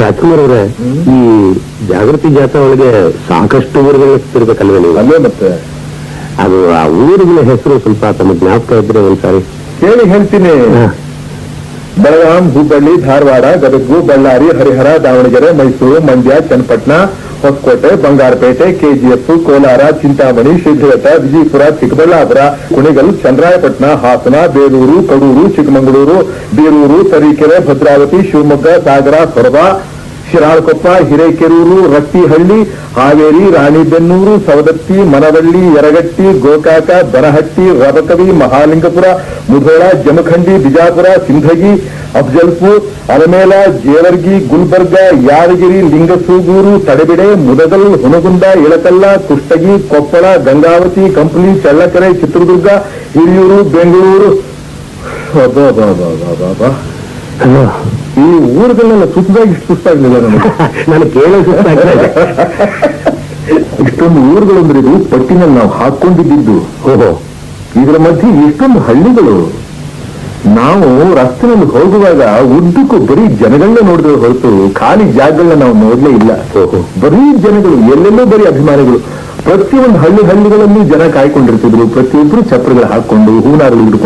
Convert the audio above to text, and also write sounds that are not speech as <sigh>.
ರಾಜ್ಕುಮಾರ್ ಅವರೇ ಈ ಜಾಗೃತಿ ಜಾಥಾ ಒಳಗೆ ಸಾಕಷ್ಟು ಊರುಗಳು ಹೆಸರಿರ್ಬೇಕಲ್ವೇ ನೀವು? ಅಲ್ಲೇ ಮತ್ತೆ. ಅದು ಆ ಊರುಗಳ ಹೆಸರು ಸ್ವಲ್ಪ ತಮ್ಮ ಜ್ಞಾಪಕ ಇದ್ರೆ ಒಂದ್ಸಾರಿ. ಕೇಳಿ ಹೇಳ್ತೀನಿ. ಬೆಳಗಾಂ ಹುಬ್ಬಳ್ಳಿ ಧಾರವಾಡ ಗದಗು ಬಳ್ಳಾರಿ ಹರಿಹರ ದಾವಣಗೆರೆ ಮೈಸೂರು ಮಂಡ್ಯ ಚನ್ನಪಟ್ಟಣ ಹೊಸಕೋಟೆ ಬಂಗಾರಪೇಟೆ, ಕೆಜಿಎಫ್, ಕೋಲಾರ, ಚಿಂತಾಮಣಿ ಸಿದ್ಧಘಟ್ಟ ವಿಜಯಪುರ, ಚಿಕ್ಕಬಳ್ಳಾಪುರ, ಕುಣಿಗಲ್, ಚಂದ್ರಾಯಪಟ್ಟಣ, ಹಾಸನ, ಬೇಲೂರು, ಕಡೂರು, ಚಿಕ್ಕಮಗಳೂರು ಬೀರೂರು ತರೀಕೆರೆ, ಭದ್ರಾವತಿ, ಶಿವಮೊಗ್ಗ, ಸಾಗರ ಸೊರಬ ಶಿರಾಳಕೊಪ್ಪ, ಹಿರೇಕೆರೂರು, ರಟ್ಟಿಹಳ್ಳಿ, ಹಾವೇರಿ, ರಾಣಿಬೆನ್ನೂರು, ಸವದತ್ತಿ, ಮನವಳ್ಳಿ, ಯರಗಟ್ಟಿ, ಗೋಕಾಕ ಬನಹಟ್ಟಿ ರಬಕವಿ ಮಹಾಲಿಂಗಪುರ, ಮುಧೋಳ, ಜಮಖಂಡಿ, ಬಿಜಾಪುರ, ಸಿಂಧಗಿ, ಅಫಜಲ್ಪುರ್, ಅರಮೇಲ, ಜೇವರ್ಗಿ, ಗುಲ್ಬರ್ಗ, ಯಾದಗಿರಿ, ಲಿಂಗಸೂಗೂರು, ತಡೆಬಿಡೆ, ಮುದಗಲ್ ಹುನಗುಂದ ಇಳಕಲ್ಲ, ಕುಷ್ಟಗಿ, ಕೊಪ್ಪಳ, ಗಂಗಾವತಿ ಕಂಪನಿ ಚಳ್ಳಕೆರೆ, ಚಿತ್ರದುರ್ಗ, ಹಿರಿಯೂರು, ಬೆಂಗಳೂರು. ಅಲ್ಲೋ ಈ ಊರದಲ್ಲೆಲ್ಲ ಸುತ್ತದಾಗಿ ಇಷ್ಟು ಸುಸ್ತಾಗ್ಲಿಲ್ಲ ನನಗೆ. <laughs> ನಾನು ಕೇಳೋ ಸುಸ್ತಾಗ್ಲಿಲ್ಲ. <laughs> ಇಷ್ಟೊಂದು ಊರುಗಳು ಅಂದ್ರೆ ಇದು ಪಟ್ಟಿನಲ್ಲಿ ನಾವು ಹಾಕೊಂಡಿದ್ದು ಓಹೋ. ಇದರ ಮಧ್ಯೆ ಎಷ್ಟೊಂದು ಹಳ್ಳಿಗಳು. ನಾವು ರಸ್ತೆನಲ್ಲಿ ಹೋಗುವಾಗ ಉದ್ದಕ್ಕೂ ಬರೀ ಜನಗಳನ್ನ ನೋಡಿದ್ರೆ ಹೊರತು ಖಾಲಿ ಜಾಗಗಳನ್ನ ನಾವು ನೋಡ್ಲೇ ಇಲ್ಲ. ಓಹೋ. ಬರೀ ಜನಗಳು ಎಲ್ಲೆಲ್ಲೋ ಬರೀ ಅಭಿಮಾನಿಗಳು. ಪ್ರತಿಯೊಂದು ಹಳ್ಳಿ ಹಳ್ಳಿಗಳಲ್ಲಿ ಜನ ಕಾಯ್ಕೊಂಡಿರ್ತಿದ್ರು. ಪ್ರತಿಯೊಬ್ಬರು ಚಪ್ರಗಳು ಹಾಕೊಂಡು ಹೂನಾರು ಹಿಡ್ಕೊಂಡು